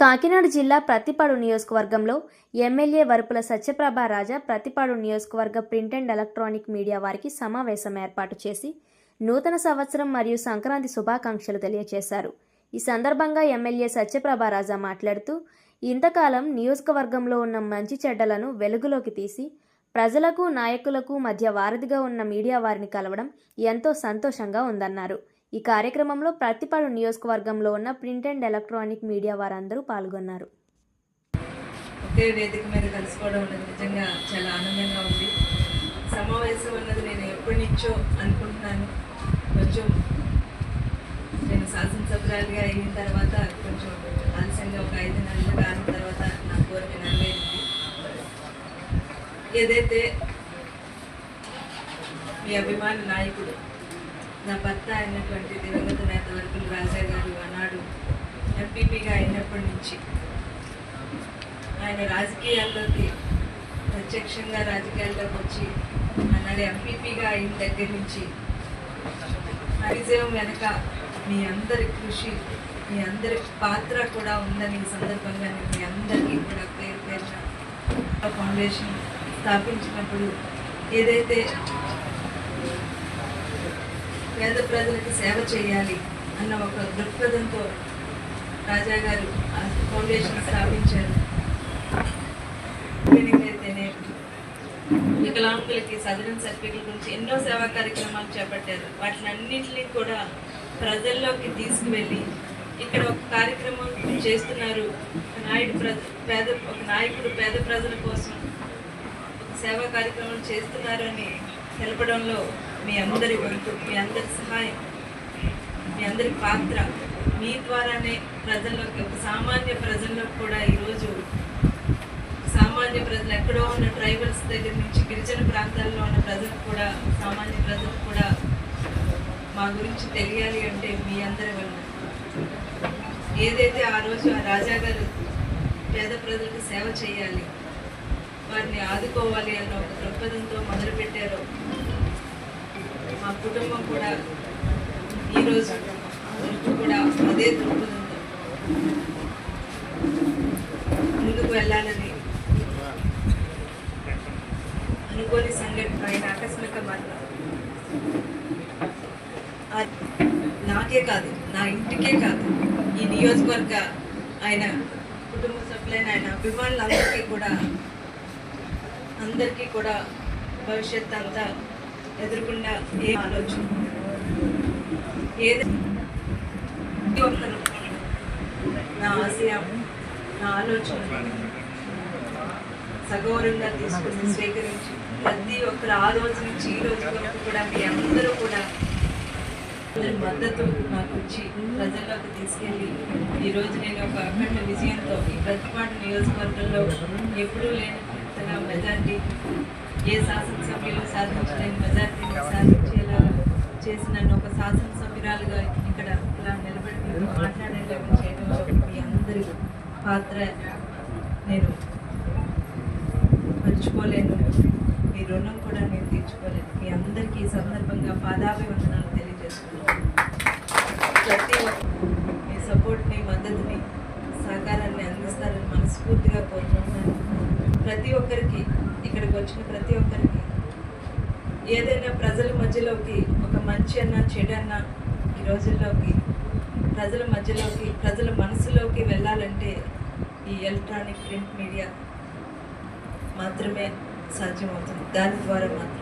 కాకినాడ జిల్లా ప్రతిపాడు నియోజకవర్గంలో ఎమ్మెల్యే వరుపుల సత్యప్రభ రాజా ప్రతిపాడు నియోజకవర్గ ప్రింట్ అండ్ ఎలక్ట్రానిక్ మీడియా వారికి సమావేశం ఏర్పాటు చేసి నూతన సంవత్సరం మరియు సంక్రాంతి శుభాకాంక్షలు తెలియజేశారు ఈ సందర్భంగా ఎమ్మెల్యే సత్యప్రభ రాజా మాట్లాడుతూ ఇంతకాలం నియోజకవర్గంలో ఉన్న మంచి చెడ్డలను వెలుగులోకి తీసి ప్రజలకు నాయకులకు మధ్య వారధిగా ఉన్న మీడియా వారిని కలవడం ఎంతో సంతోషంగా ఉందన్నారు. ఈ కార్యక్రమంలో ప్రతిపాడు నియోజకవర్గంలో ఉన్న ప్రింట్ అండ్ ఎలక్ట్రానిక్ మీడియా వారందరూ పాల్గొన్నారు. ఒకే వేదిక మీద కలుసుకోవడం అనేది నిజంగా చాలా ఆనందంగా ఉంది. సమావేశం అన్నది నేను ఎప్పటి నుంచో అనుకుంటున్నాను. కొంచెం నేను శాసనసభ్యురాలిగా అయిన తర్వాత కొంచెం ఆలస్యంగా ఒక ఐదు నెలలు కాని తర్వాత నా కోరిక నెరవేరింది. ఏదైతే మీ అభిమాన నాయకుడు నా భర్త అయినటువంటి దివంగత నేత వరకులు రాజా గారు ఆనాడు ఎంపీపీగా అయినప్పటి నుంచి ఆయన రాజకీయాల్లోకి ప్రత్యక్షంగా రాజకీయాల్లోకి వచ్చి ఆనాడు ఎంపీపీగా అయిన దగ్గర నుంచి హరిజయం వెనక మీ అందరి కృషి మీ అందరి పాత్ర కూడా ఉందని ఈ సందర్భంగా నేను మీ అందరికీ కూడా పేరు పేరున ఫౌండేషన్ స్థాపించినప్పుడు ఏదైతే పేద ప్రజలకు సేవ చేయాలి అన్న ఒక దృక్పథంతో రాజా గారు ఆ ఫౌండేషన్ స్థాపించారు. అయితేనే వికలాంగులకి సదరన్ సర్టిఫికెట్ గురించి ఎన్నో సేవా కార్యక్రమాలు చేపట్టారు. వాటిని అన్నింటినీ కూడా ప్రజల్లోకి తీసుకువెళ్ళి ఇక్కడ ఒక కార్యక్రమం చేస్తున్నారు. నాయుడు పేద ఒక నాయకుడు పేద ప్రజల కోసం ఒక సేవా కార్యక్రమం చేస్తున్నారు అని తెలపడంలో మీ అందరి వంతు మీ అందరి సహాయం మీ అందరి పాత్ర మీ ద్వారానే ప్రజల్లోకి ఒక సామాన్య ప్రజల్లోకి కూడా ఈరోజు సామాన్య ప్రజలు ఎక్కడో ఉన్న ట్రైబల్స్ దగ్గర నుంచి గిరిజన ప్రాంతాల్లో ఉన్న ప్రజలకు కూడా సామాన్య ప్రజలకు కూడా మా గురించి తెలియాలి అంటే మీ అందరి వల్ల. ఏదైతే ఆ రోజు ఆ రాజాగారు పేద ప్రజలకు సేవ చేయాలి వారిని ఆదుకోవాలి అన్న ఒక దృక్పథంతో మొదలుపెట్టారో మా కుటుంబం కూడా ఈరోజు వరకు కూడా అదే దృక్పథంతో ముందుకు వెళ్ళాలని అనుకోని సంఘటన ఆయన ఆకస్మిక మరణం. నాకే కాదు నా ఇంటికే కాదు ఈ నియోజకవర్గ ఆయన కుటుంబ సభ్యులైన ఆయన అభిమానులందరికీ కూడా అందరికీ కూడా భవిష్యత్ అంతా ఎదుర్కొన్న ఏ ఆలోచన? ఏది? ఒకరు ఒక్కరు నా ఆశయం నా ఆలోచన. సగౌరవంగా తీసుకుని స్వీకరించి ప్రతి ఒక్కరు ఆ రోజు నుంచి ఈ రోజు వరకు కూడా మీ అందరూ కూడా అందరి మద్దతు నాకు వచ్చి ప్రజల్లోకి తీసుకెళ్ళి ఈరోజు నేను ఒక అఖండ విజయంతో ఈ ప్రతిపాటు నియోజకవర్గంలో ఎప్పుడూ లేని మెజార్టీ ఏ శాసనసభ్యులు సాధించలేని మెజార్టీని సాధించేలాగా చేసిన ఒక శాసనసభ్యురాలుగా ఇక్కడ ఇలా నిలబడి మీతో మాట్లాడేలాగా చేయడంలో మీ అందరి పాత్ర నేను మర్చిపోలేను మీ రుణం కూడా నేను తీర్చుకోలేను. మీ అందరికీ ఈ సందర్భంగా పాదాభివందనాలు తెలియజేస్తున్నాను. ప్రతి మీ సపోర్ట్ని మద్దతుని సహకారాన్ని అందిస్తారని మనస్ఫూర్తిగా కోరుకుంటున్నాను. ప్రతి ఒక్కరికి ఇక్కడికి వచ్చిన ప్రతి ఒక్కరికి. ఏదైనా ప్రజల మధ్యలోకి ఒక మంచి అన్న చెడు అన్న ఈ రోజుల్లోకి ప్రజల మధ్యలోకి ప్రజల మనసులోకి వెళ్ళాలంటే ఈ ఎలక్ట్రానిక్ ప్రింట్ మీడియా మాత్రమే సాధ్యమవుతుంది. దాని ద్వారా మాత్రమే.